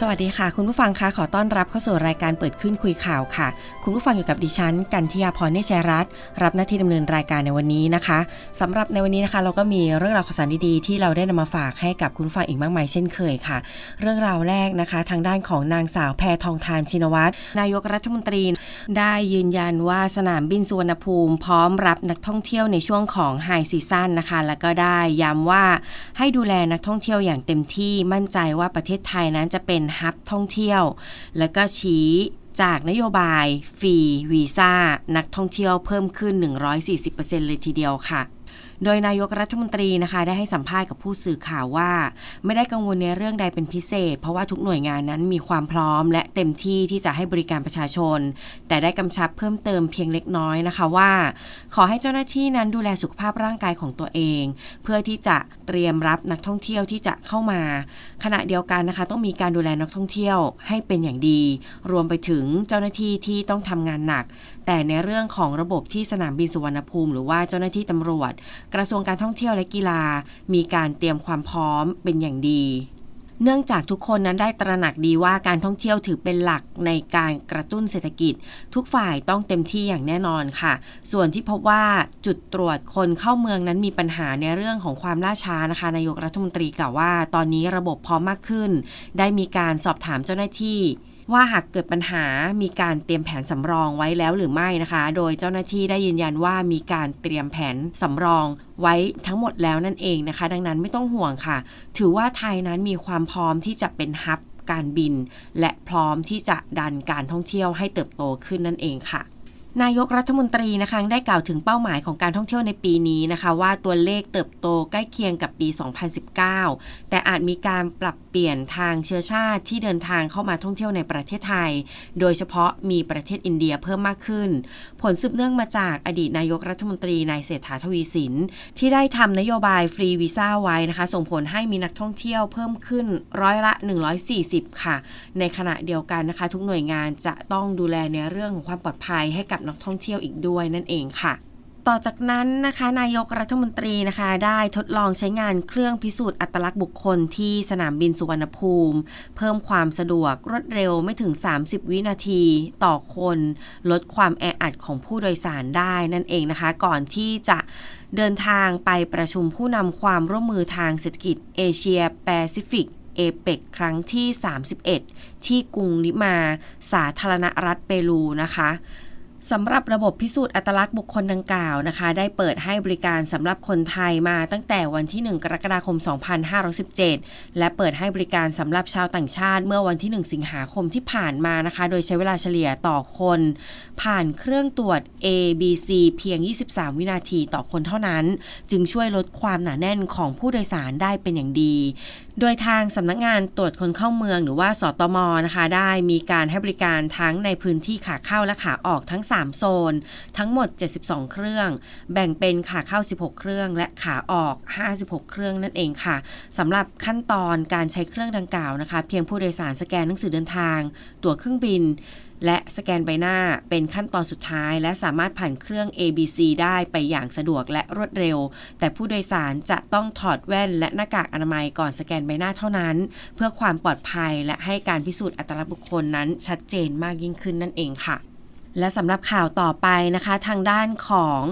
สวัสดีค่ะ คุณผู้ฟังคะขอต้อนรับเข้าสู่รายการเปิดขึ้นคุยข่าวค่ะ คุณผู้ฟังอยู่กับดิฉัน กันทิยาพรเนชยรัตน์รับหน้าที่ดำเนินรายการในวันนี้นะคะสำหรับในวันนี้นะคะ เราก็มีเรื่องราวข่าวสารดีๆ ที่เราได้นำมาฝากให้กับคุณฟังอีกมากมายเช่นเคยค่ะ เรื่องราวแรกนะคะ ทางด้านของนางสาวแพทองทานชินวัตรนายกรัฐมนตรี ได้ยืนยันว่าสนามบินสุวรรณภูมิ พร้อมรับนักท่องเที่ยวในช่วงของไฮซีซั่นนะคะ แล้วก็ได้ย้ำว่าให้ดูแลนักท่องเที่ยวอย่างเต็มที่มั่นใจว่าประเทศไทยนั้นจะเป็นฮับท่องเที่ยว แล้วก็ชี้จากนโยบายฟรีวีซ่านักท่องเที่ยวเพิ่มขึ้น 140%เลยทีเดียวค่ะ โดยนายกรัฐมนตรีนะคะได้ให้สัมภาษณ์กับผู้สื่อข่าวว่า ไม่ได้กังวลในเรื่องใดเป็นพิเศษ เพราะว่าทุกหน่วยงานนั้นมีความพร้อม และเต็มที่ที่จะให้บริการประชาชน แต่ได้กำชับเพิ่มเติมเพียงเล็กน้อยนะคะว่า ขอให้เจ้าหน้าที่นั้นดูแลสุขภาพร่างกายของตัวเอง เพื่อที่จะเตรียมรับนักท่องเที่ยวที่จะเข้ามา ขณะเดียวกันนะคะ ต้องมีการดูแลนักท่องเที่ยวให้เป็นอย่างดี รวมไปถึงเจ้าหน้าที่ที่ต้องทำงานหนัก แต่ในเรื่องของระบบที่สนามบินสุวรรณภูมิ หรือว่าเจ้าหน้าที่ตำรวจ กระทรวงการท่องเที่ยวและกีฬา มีการเตรียมความพร้อมเป็นอย่างดีเนื่องจากทุกคนนั้นได้ตระหนักดีว่าการท่องเที่ยวถือเป็นหลักในการกระตุ้นเศรษฐกิจ ทุกฝ่ายต้องเต็มที่อย่างแน่นอนค่ะ ส่วนที่พบว่าจุดตรวจคนเข้าเมืองนั้นมีปัญหาในเรื่องของความล่าช้านะคะนายกรัฐมนตรีกล่าวว่า ตอนนี้ระบบพร้อมมากขึ้น ได้มีการสอบถามเจ้าหน้าที่ ว่าหากเกิดปัญหามีการเตรียมแผนสำรองไว้แล้วหรือไม่นะคะ โดยเจ้าหน้าที่ได้ยืนยันว่ามีการเตรียมแผนสำรองไว้ทั้งหมดแล้วนั่นเองนะคะ ดังนั้นไม่ต้องห่วงค่ะ ถือว่าไทยนั้นมีความพร้อมที่จะเป็นฮับการบิน และพร้อมที่จะดันการท่องเที่ยวให้เติบโตขึ้นนั่นเองค่ะ นายกรัฐมนตรีนะคะได้กล่าวถึงเป้าหมายของการท่องเที่ยวในปีนี้นะคะ ว่าตัวเลขเติบโตใกล้เคียงกับปี 2019 แต่อาจมีการปรับเปลี่ยนทางเชื้อชาติที่เดินทางเข้ามาท่องเที่ยวในประเทศไทย โดยเฉพาะมีประเทศอินเดียเพิ่มมากขึ้น ผลสืบเนื่องมาจากอดีตนายกรัฐมนตรีนายเศรษฐาทวีสิน ที่ได้ทำนโยบายฟรีวีซ่าไว้นะคะ ส่งผลให้มีนักท่องเที่ยวเพิ่มขึ้นร้อยละ 140 ค่ะ ในขณะเดียวกันนะคะ ทุกหน่วยงานจะต้องดูแลในเรื่องของความปลอดภัยให้กับนักท่องเที่ยวอีกด้วยนั่นเองค่ะต่อจากนั้นนะคะนายกรัฐมนตรีนะคะได้ทดลองใช้งานเครื่องพิสูจน์อัตลักษณ์บุคคลที่สนามบินสุวรรณภูมิ เพิ่มความสะดวกรวดเร็วไม่ถึง 30 วินาที ต่อคน ลดความแออัดของผู้โดยสารได้นั่นเองนะคะ ก่อนที่จะเดินทางไปประชุมผู้นำความร่วมมือทางเศรษฐกิจเอเชียแปซิฟิกเอเปกครั้งที่ 31 ที่กรุงลิมา สาธารณรัฐเปรูนะคะ สำหรับระบบพิสูจน์อัตลักษณ์บุคคลดังกล่าวนะคะ ได้เปิดให้บริการสำหรับคนไทยมาตั้งแต่วันที่ 1 กรกฎาคม 2517 และเปิดให้บริการสำหรับชาวต่างชาติเมื่อวันที่ 1 สิงหาคมที่ผ่านมานะคะ โดยใช้เวลาเฉลี่ยต่อคน ผ่านเครื่องตรวจ A B C เพียง 23 วินาทีต่อคนเท่านั้น จึงช่วยลดความหนาแน่นของผู้โดยสารได้เป็นอย่างดี โดยทางสำนักงานตรวจคนเข้าเมืองหรือว่าสตมนะคะ ได้มีการให้บริการทั้งในพื้นที่ขาเข้าและขาออกทั้ง 3 โซน ทั้งหมด 72 เครื่อง แบ่งเป็นขาเข้า 16 เครื่อง และขาออก 56 เครื่องนั่นเองค่ะสำหรับขั้นตอนการใช้เครื่องดังกล่าวนะคะ เพียงผู้โดยสารสแกนหนังสือเดินทาง ตั๋วเครื่องบินและสแกนใบหน้าเป็นขั้นตอนสุดท้าย และสามารถผ่านเครื่อง ABC ได้ไปอย่างสะดวกและรวดเร็ว แต่ผู้โดยสารจะต้องถอดแว่นและหน้ากากอนามัยก่อนสแกนใบหน้าเท่านั้น เพื่อความปลอดภัยและให้การพิสูจน์อัตลักษณ์บุคคลนั้นชัดเจนมากยิ่งขึ้นนั่นเองค่ะและสำหรับข่าวต่อไปนะคะ ทางด้านของ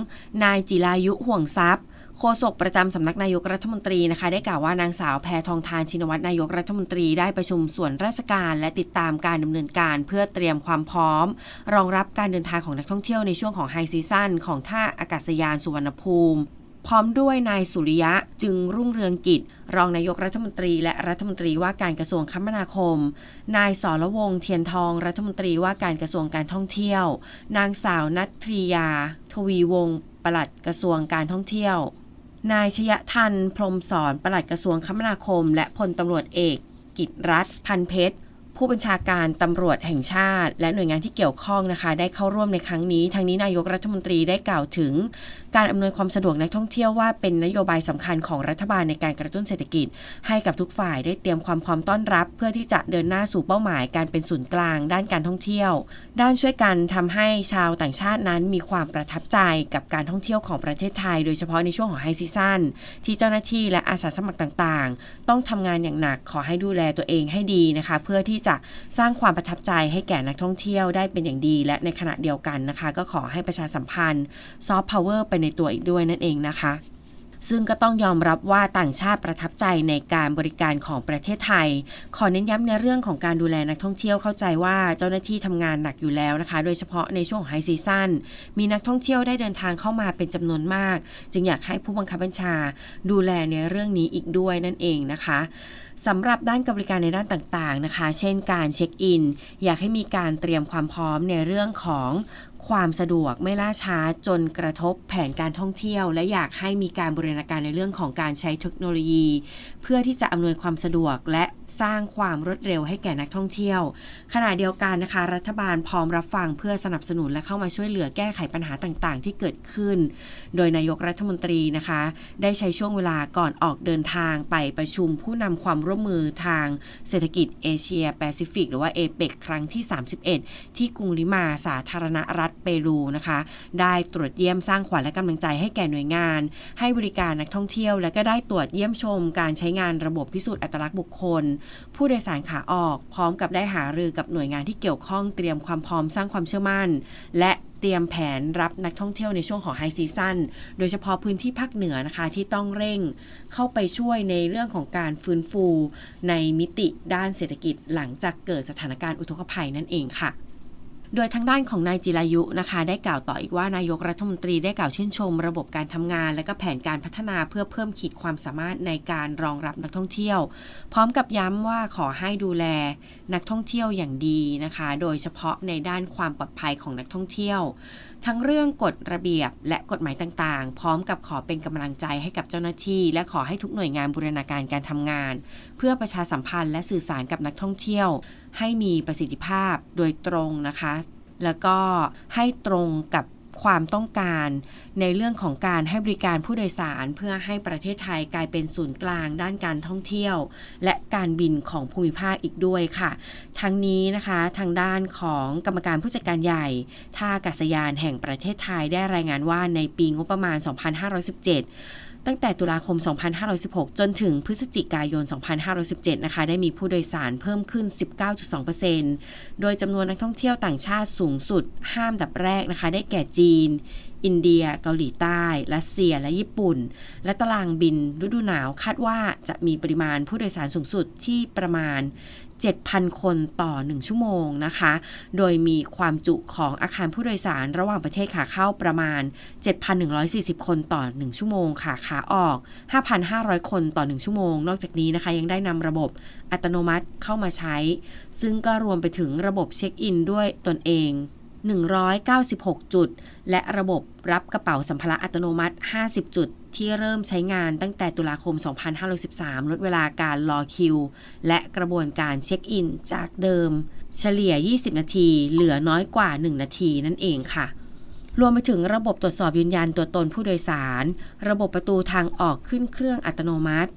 นายจิรายุห่วงทรัพย์ โฆษกประจำสำนักนายกรัฐมนตรีนะคะได้กล่าวว่านางสาวแพทองทานชินวัตรนายกรัฐมนตรีได้ประชุมส่วนราชการ และติดตามการดำเนินการเพื่อเตรียมความพร้อม รองรับการเดินทางของนักท่องเที่ยวในช่วงของไฮซีซั่นของท่าอากาศยานสุวรรณภูมิพร้อมด้วยนายสุริยะจึงรุ่งเรืองกิจ รองนายกรัฐมนตรี และรัฐมนตรีว่าการกระทรวงคมนาคม นายสรวงศ์เทียนทอง รัฐมนตรีว่าการกระทรวงการท่องเที่ยว นางสาวนัทรียา ทวีวงศ์ปลัดกระทรวงการท่องเที่ยว นายชยทันพรมสอนปลัดกระทรวงคมนาคม และพลตำรวจเอก กิจรัฐพันเพชรผู้บัญชาการตำรวจแห่งชาติ และหน่วยงานที่เกี่ยวข้องนะคะ ได้เข้าร่วมในครั้งนี้ ทางนี้นายกรัฐมนตรีได้กล่าวถึง การอำนวยความสะดวกนักท่องเที่ยวว่าเป็นนโยบายสำคัญของรัฐบาลในการกระตุ้นเศรษฐกิจ ให้กับทุกฝ่ายได้เตรียมความพร้อมต้อนรับ เพื่อที่จะเดินหน้าสู่เป้าหมายการเป็นศูนย์กลาง ด้านการท่องเที่ยว ด้านช่วยกันทำให้ชาวต่างชาตินั้นมีความประทับใจกับการท่องเที่ยวของประเทศไทย โดยเฉพาะในช่วงของไฮซีซั่นที่เจ้าหน้าที่และอาสาสมัครต่างๆ ต้องทำงานอย่างหนักขอให้ดูแลตัวเองให้ดีนะคะ เพื่อที่จะสร้างความประทับใจให้แก่นักท่องเที่ยวได้เป็นอย่างดี และในขณะเดียวกันนะคะ ก็ขอให้ประชาสัมพันธ์ซอฟต์พาวเวอร์ไปในตัวอีกด้วยนั่นเองนะคะ ซึ่งก็ต้องยอมรับว่าต่างชาติประทับใจในการบริการของประเทศไทย ขอเน้นย้ำในเรื่องของการดูแลนักท่องเที่ยวเข้าใจว่าเจ้าหน้าที่ทำงานหนักอยู่แล้วนะคะ โดยเฉพาะในช่วงไฮซีซั่นมีนักท่องเที่ยวได้เดินทางเข้ามาเป็นจำนวนมาก จึงอยากให้ผู้บังคับบัญชา ดูแลในเรื่องนี้อีกด้วยนั่นเองนะคะสำหรับด้านบริการในด้านต่างๆนะคะ เช่นการเช็คอิน อยากให้มีการเตรียมความพร้อมในเรื่องของ ความสะดวกไม่ล่าช้าจนกระทบแผนการท่องเที่ยว และอยากให้มีการบริณาการในเรื่องของการใช้เทคโนโลยี เพื่อที่จะอำนวยความสะดวกและสร้างความรวดเร็วให้แก่นักท่องเที่ยว ขณะเดียวกันนะคะ รัฐบาลพร้อมรับฟังเพื่อสนับสนุนและเข้ามาช่วยเหลือแก้ไขปัญหาต่างๆ ที่เกิดขึ้น โดยนายกรัฐมนตรีนะคะ ได้ใช้ช่วงเวลาก่อนออกเดินทางไปประชุมผู้นำความร่วมมือทางเศรษฐกิจเอเชียแปซิฟิกหรือว่าเอเปกครั้งที่ 31 ที่กรุงลิมาสาธารณรัฐเปรูนะคะ ได้ตรวจเยี่ยมสร้างขวัญและกำลังใจให้แก่หน่วยงาน ให้บริการนักท่องเที่ยว และก็ได้ตรวจเยี่ยมชมการใช้งานระบบพิสูจน์อัตลักษณ์บุคคล ผู้โดยสารขาออก พร้อมกับได้หารือกับหน่วยงานที่เกี่ยวข้องเตรียมความพร้อมสร้างความเชื่อมั่น และเตรียมแผนรับนักท่องเที่ยวในช่วงของไฮซีซั่น โดยเฉพาะพื้นที่ภาคเหนือนะคะที่ต้องเร่งเข้าไปช่วยในเรื่องของการฟื้นฟู ในมิติด้านเศรษฐกิจหลังจากเกิดสถานการณ์อุทกภัยนั่นเองค่ะ โดยทางด้านของนายจิรายุนะคะ ได้กล่าวต่ออีกว่านายกรัฐมนตรีได้กล่าวชื่นชม ระบบการทำงาน และก็แผนการพัฒนาเพื่อเพิ่มขีดความสามารถในการรองรับนักท่องเที่ยว พร้อมกับย้ำว่าขอให้ดูแลนักท่องเที่ยวอย่างดีนะคะ โดยเฉพาะในด้านความปลอดภัยของนักท่องเที่ยว ทั้งเรื่องกฎระเบียบและกฎหมายต่างๆ พร้อมกับขอเป็นกำลังใจให้กับเจ้าหน้าที่ และขอให้ทุกหน่วยงานบูรณาการการทำงาน เพื่อประชาสัมพันธ์และสื่อสารกับนักท่องเที่ยว ให้มีประสิทธิภาพโดยตรงนะคะ แล้วก็ให้ตรงกับความต้องการในเรื่องของการให้บริการผู้โดยสารเพื่อให้ประเทศไทยกลายเป็นศูนย์กลางด้านการท่องเที่ยว และการบินของภูมิภาคอีกด้วยค่ะ ทั้งนี้นะคะทางด้านของกรรมการผู้จัดการใหญ่ ท่าอากาศยานแห่งประเทศไทยได้รายงานว่าในปีงบประมาณ 2517 ตั้งแต่ตุลาคม 2516 จนถึงพฤศจิกายน 2517 นะคะ ได้มีผู้โดยสารเพิ่มขึ้น 19.2%โดยจำนวนนักท่องเที่ยวต่างชาติสูงสุด ห้ามดับแรกนะคะ ได้แก่จีน อินเดีย เกาหลีใต้ รัสเซีย และญี่ปุ่น และตารางบินฤดูหนาวคาดว่าจะมีปริมาณผู้โดยสารสูงสุดที่ประมาณ 7,000 คนต่อ 1 ชั่วโมงนะคะ โดยมีความจุของอาคารผู้โดยสารระหว่างประเทศขาเข้าประมาณ 7,140 คนต่อ 1 ชั่วโมงค่ะ ขาออก 5,500 คนต่อ 1 ชั่วโมง นอกจากนี้นะคะยังได้นำระบบอัตโนมัติเข้ามาใช้ ซึ่งก็รวมไปถึงระบบเช็คอินด้วยตนเอง 196 จุด และระบบรับกระเป๋าสัมภาระอัตโนมัติ 50 จุด ที่เริ่มใช้งานตั้งแต่ตุลาคม 2513 ลดเวลาการรอคิว และกระบวนการเช็คอินจากเดิม เฉลี่ย 20 นาที เหลือน้อยกว่า 1 นาทีนั่นเองค่ะรวมไปถึงระบบตรวจสอบยืนยันตัวตนผู้โดยสาร ระบบประตูทางออกขึ้นเครื่องอัตโนมัติ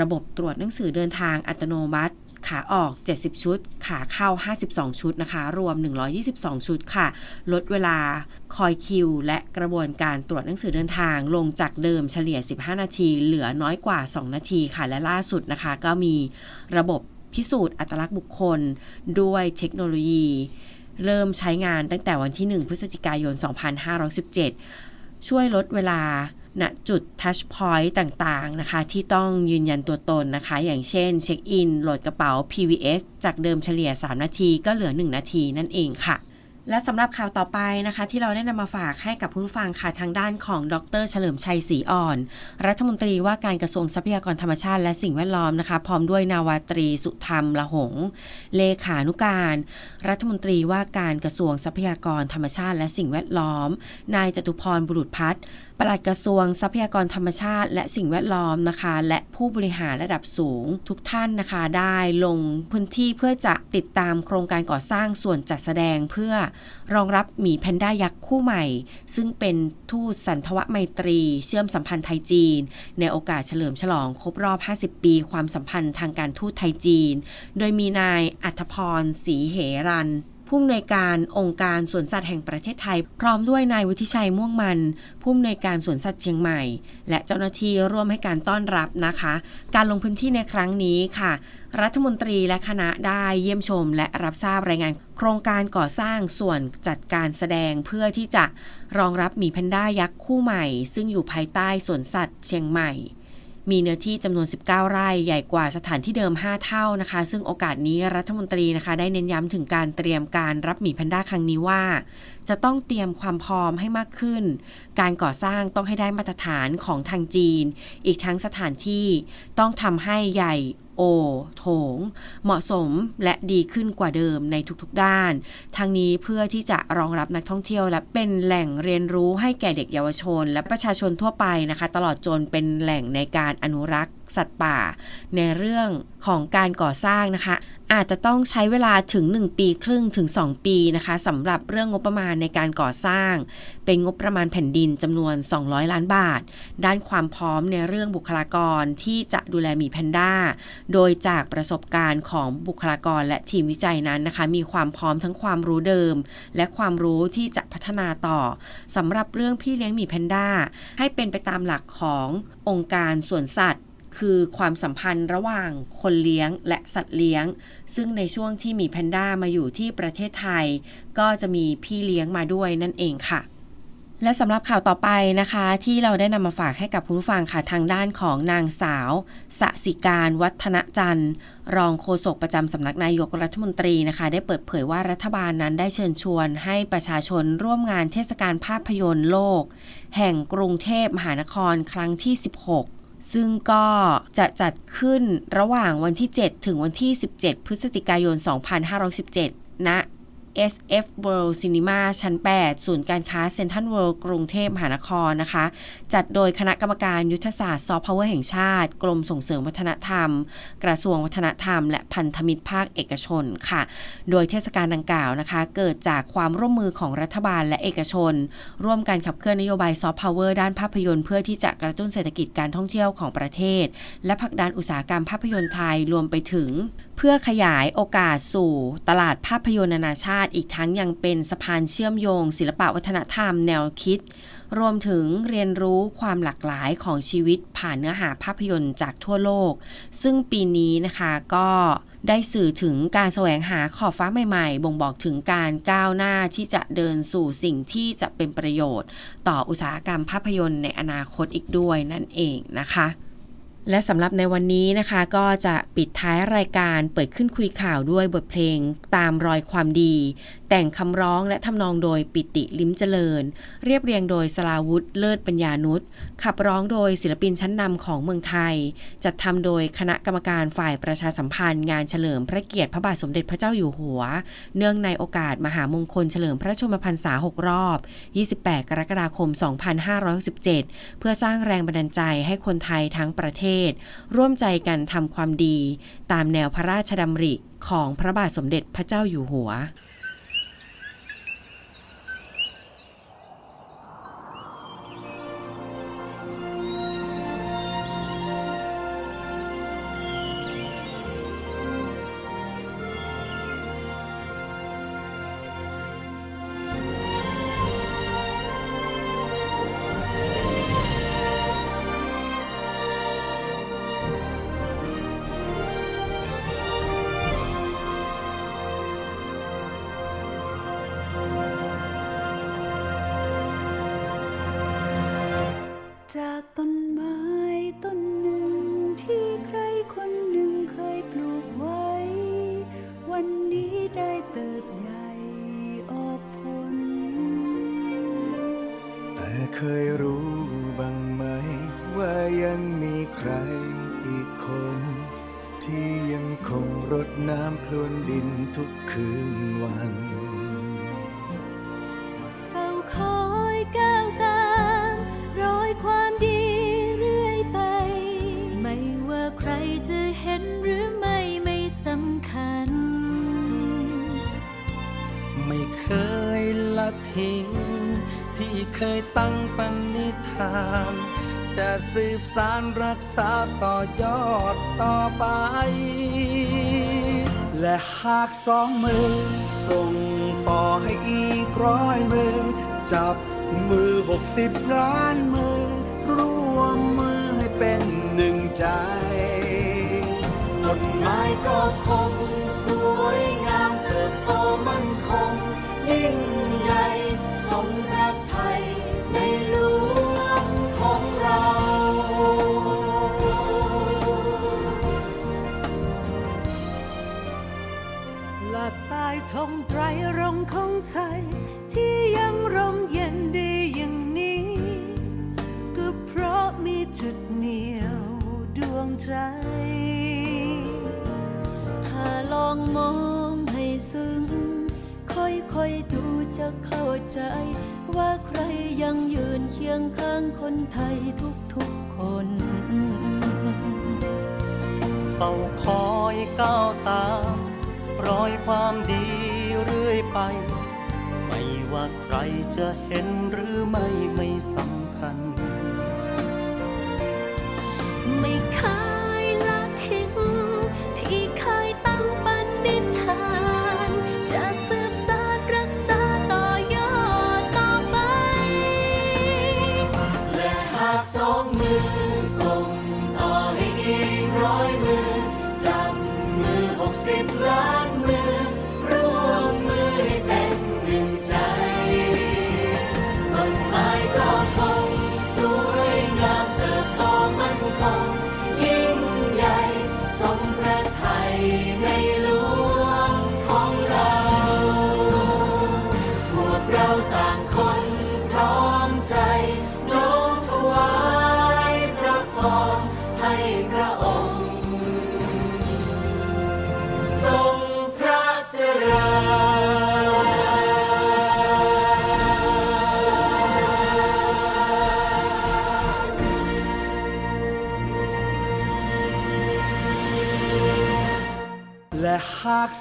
ระบบตรวจหนังสือเดินทางอัตโนมัติ ขาออก 70 ชุด ขาเข้า 52 ชุดนะคะ รวม 122 ชุดค่ะ ลดเวลาคอยคิว และกระบวนการตรวจหนังสือเดินทางลงจากเดิมเฉลี่ย 15 นาที เหลือน้อยกว่า 2 นาทีค่ะ และล่าสุดนะคะ ก็มีระบบพิสูจน์อัตลักษณ์บุคคล ด้วยเทคโนโลยี เริ่มใช้งานตั้งแต่วันที่ 1 พฤศจิกายน 2517 ช่วยลดเวลา ณจุดทัชพอยต์ต่างๆนะคะ ที่ต้องยืนยันตัวตนนะคะ อย่างเช่นเช็คอินโหลดกระเป๋า PVS จากเดิมเฉลี่ย 3 นาทีก็เหลือ 1 นาทีนั่นเองค่ะ และสำหรับข่าวต่อไปนะคะ ที่เราได้นำมาฝากให้กับผู้ฟังค่ะทางด้านของดร เฉลิมชัยศรีอ่อน รัฐมนตรีว่าการกระทรวงทรัพยากรธรรมชาติและสิ่งแวดล้อมนะคะ พร้อมด้วยนาวาตรีสุธรรมละหง เลขานุการ รัฐมนตรีว่าการกระทรวงทรัพยากรธรรมชาติและสิ่งแวดล้อม นายจตุพรบุรุษพัฒน์ปลัดกระทรวงทรัพยากรธรรมชาติ และสิ่งแวดล้อมนะคะ และผู้บริหารระดับสูง ทุกท่านนะคะได้ลงพื้นที่เพื่อจะติดตามโครงการก่อสร้างส่วนจัดแสดงเพื่อรองรับหมีแพนด้ายักษ์คู่ใหม่ ซึ่งเป็นทูตสันทวไมตรี เชื่อมสัมพันธ์ไทยจีน ในโอกาสเฉลิมฉลองครบรอบ 50 ปีความสัมพันธ์ทางการทูตไทยจีน โดยมีนายอัธพรศรีเหรัน ผู้อำนวยการองค์การสวนสัตว์แห่งประเทศไทย พร้อมด้วยนายวุฒิชัยม่วงมัน ผู้อำนวยการสวนสัตว์เชียงใหม่ และเจ้าหน้าที่ร่วมให้การต้อนรับนะคะ การลงพื้นที่ในครั้งนี้ค่ะ รัฐมนตรีและคณะได้เยี่ยมชม และรับทราบรายงาน โครงการก่อสร้างส่วนจัดการแสดงเพื่อที่จะรองรับหมีแพนด้ายักษ์คู่ใหม่ ซึ่งอยู่ภายใต้สวนสัตว์เชียงใหม่ มีเนื้อที่จำนวน 19 ไร่ ใหญ่กว่าสถานที่เดิม 5 เท่านะคะ ซึ่งโอกาสนี้รัฐมนตรีนะคะ ได้เน้นย้ำถึงการเตรียมการรับหมีแพนด้าครั้งนี้ว่า จะต้องเตรียมความพร้อมให้มากขึ้น การก่อสร้างต้องให้ได้มาตรฐานของทางจีน อีกทั้งสถานที่ต้องทำให้ใหญ่โอ โถง เหมาะสมและดีขึ้นกว่าเดิมในทุกๆด้าน ทั้งนี้เพื่อที่จะรองรับนักท่องเที่ยวและเป็นแหล่งเรียนรู้ให้แก่เด็กเยาวชน และประชาชนทั่วไปนะคะ ตลอดจนเป็นแหล่งในการอนุรักษ์ สัตว์ป่า ในเรื่องของการก่อสร้างนะคะ อาจจะต้องใช้เวลาถึง 1 ปีครึ่งถึง 2 ปีนะคะสำหรับเรื่องงบประมาณในการก่อสร้าง เป็นงบประมาณแผ่นดินจำนวน 200 ล้านบาท ด้านความพร้อมในเรื่องบุคลากรที่จะดูแลมีแพนด้า โดยจากประสบการณ์ของบุคลากรและทีมวิจัยนั้นนะคะ มีความพร้อมทั้งความรู้เดิม และความรู้ที่จะพัฒนาต่อสำหรับเรื่องพี่เลี้ยงมีแพนด้าให้เป็นไปตามหลักขององค์การสวนสัตว์ คือความสัมพันธ์ระหว่างคนเลี้ยงและสัตว์เลี้ยง ซึ่งในช่วงที่มีแพนด้ามาอยู่ที่ประเทศไทย ก็จะมีพี่เลี้ยงมาด้วยนั่นเองค่ะและสำหรับข่าวต่อไปนะคะ ที่เราได้นำมาฝากให้กับคุณผู้ฟังค่ะทางด้านของนางสาวสสิการวัฒนจันทร์ รองโฆษกประจำสำนักนายกรัฐมนตรีนะคะ ได้เปิดเผยว่ารัฐบาลนั้นได้เชิญชวนให้ประชาชนร่วมงานเทศกาลภาพยนตร์โลก แห่งกรุงเทพมหานครครั้งที่ 16 ซึ่งก็จะจัดขึ้นระหว่างวันที่ 7 ถึงวันที่ 17 พฤศจิกายน 2517 ณ SF World Cinema ชั้น 8 ศูนย์การค้าเซ็นทรัลเวิลด์กรุงเทพมหานครนะคะ จัดโดยคณะกรรมการยุทธศาสตร์ซอฟต์พาวเวอร์แห่งชาติ กรมส่งเสริมวัฒนธรรม กระทรวงวัฒนธรรม และพันธมิตรภาคเอกชนค่ะ โดยเทศกาลดังกล่าวนะคะ เกิดจากความร่วมมือของรัฐบาลและเอกชน ร่วมกันขับเคลื่อนนโยบายซอฟต์พาวเวอร์ด้านภาพยนตร์เพื่อที่จะกระตุ้นเศรษฐกิจการท่องเที่ยวของประเทศ และผลักดันอุตสาหกรรมภาพยนตร์ไทยรวมไปถึง เพื่อขยายโอกาสสู่ตลาดภาพยนตร์นานาชาติอีกทั้งยังเป็นสะพานเชื่อมโยง ศิลปะวัฒนธรรมแนวคิด รวมถึงเรียนรู้ความหลากหลายของชีวิตผ่านเนื้อหาภาพยนตร์จากทั่วโลก ซึ่งปีนี้นะคะก็ได้สื่อถึงการแสวงหาขอบฟ้าใหม่ๆ บ่งบอกถึงการก้าวหน้าที่จะเดินสู่สิ่งที่จะเป็นประโยชน์ ต่ออุตสาหกรรมภาพยนตร์ในอนาคตอีกด้วยนั่นเองนะคะ และสำหรับในวันนี้นะคะ ก็จะปิดท้ายรายการเปิดขึ้นคุยข่าวด้วยบทเพลงตามรอยความดี แต่งคำร้องและทำนองโดยปิติลิ้มเจริญ เรียบเรียงโดยสลาวุธเลิศปัญญานุษขับร้องโดยศิลปินชั้นนำของเมืองไทย จัดทำโดยคณะกรรมการฝ่ายประชาสัมพันธ์ งานเฉลิมพระเกียรติพระบาทสมเด็จพระเจ้าอยู่หัว เนื่องในโอกาสมหามงคลเฉลิมพระชนมพรรษา 6 รอบ 28 กรกฎาคม 2567 เพื่อสร้างแรงบันดาลใจให้คนไทยทั้งประเทศ ร่วมใจกันทำความดี ตามแนวพระราชดำริของพระบาทสมเด็จพระเจ้าอยู่หัว รดน้ำพรวนดินทุกคืนวัน เฝ้าคอยก้าวตามรอยความดีเรื่อยไป ไม่ว่าใครจะเห็นหรือไม่ไม่สำคัญ ไม่เคยละทิ้ง ที่เคยตั้งปณิธาน จะสืบสารรักษาต่อยอดต่อไป และหากสองมือ ส่งต่อให้อีกร้อยมือ จับมือหกสิบล้านมือ ร่วมมือให้เป็นหนึ่งใจต้นไม้ก็คง สวยงามเติบโตมั่นคงยิ่ง ไตรรงของไทย ที่ยังร่มเย็นดีอย่างนี้ ก็เพราะมีจุดเหนียวดวงใจถ้าลองมองให้ซึ้ง ค่อยๆดูจะเข้าใจ ว่าใครยังยืนเคียงข้างคนไทยทุกๆคนเฝ้าคอยก้าวตามรอยความดี ไป ไม่ว่าใครจะเห็นหรือไม่ไม่สำคัญ ไม่เคย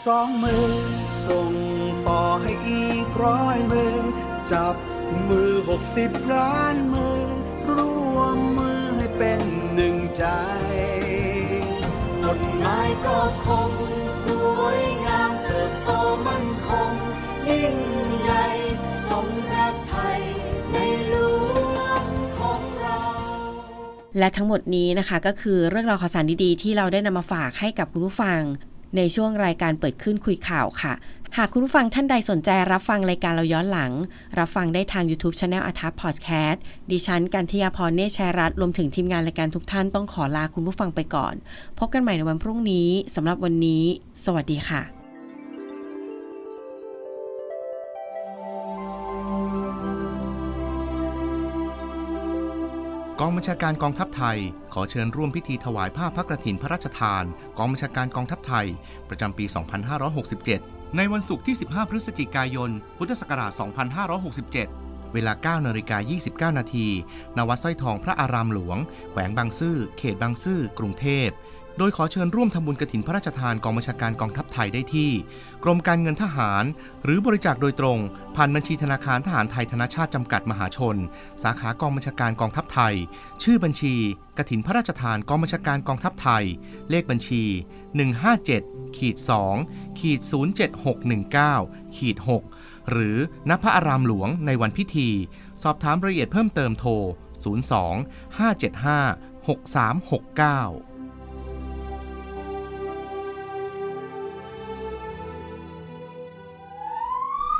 สองมือ ส่งต่อให้อีกร้อยมือ จับมือหกสิบล้านมือ ร่วมมือให้เป็นหนึ่งใจต้นไม้ก็คง สวยงามเติบโตมั่นคง ยิ่งใหญ่สมพระไทยในหลวงของเราและทั้งหมดนี้นะคะก็คือเรื่องราวข่าวสารดีๆ ที่เราได้นำมาฝากให้กับคุณผู้ฟัง ในช่วงรายการเปิดขึ้นคุยข่าวค่ะ หากคุณผู้ฟังท่านใดสนใจรับฟังรายการเราย้อนหลัง รับฟังได้ทาง YouTube c h anel อัทัพพอดแคสต์ดิฉันกันทยาพรเนชแชยรัตน์รวมถึงทีมงานรายการทุกท่านต้องขอลาคุณผู้ฟังไปก่อน พบกันใหม่ในวันพรุ่งนี้สำหรับวันนี้ สวัสดีค่ะ กองบัญชาการกองทัพไทย ขอเชิญร่วมพิธีถวายผ้าพระกรถินพระราชทาน กองบัญชาการกองทัพไทย ประจำปี 2567 ในวันศุกร์ที่ 15 พฤศจิกายน พุทธศักราช 2567 เวลา 9นาฬิกา29 นาที ณ วัดสร้อยทองพระอารามหลวง แขวงบางซื่อ เขตบางซื่อ กรุงเทพ โดยขอเชิญร่วมทำบุญกฐินพระราชทานกองบัญชาการกองทัพไทยได้ที่ กรมการเงินทหาร หรือบริจาคโดยตรง ผ่านบัญชีธนาคารทหารไทยธนชาติจำกัดมหาชน สาขากองบัญชาการกองทัพไทย ชื่อบัญชีกฐินพระราชทานกองบัญชาการกองทัพไทย เลขบัญชี 157ขีด2ขีด07619ขีด6หรือณพระอารามหลวงในวันพิธี สอบถามรายละเอียดเพิ่มเติมโทร 02 575 6369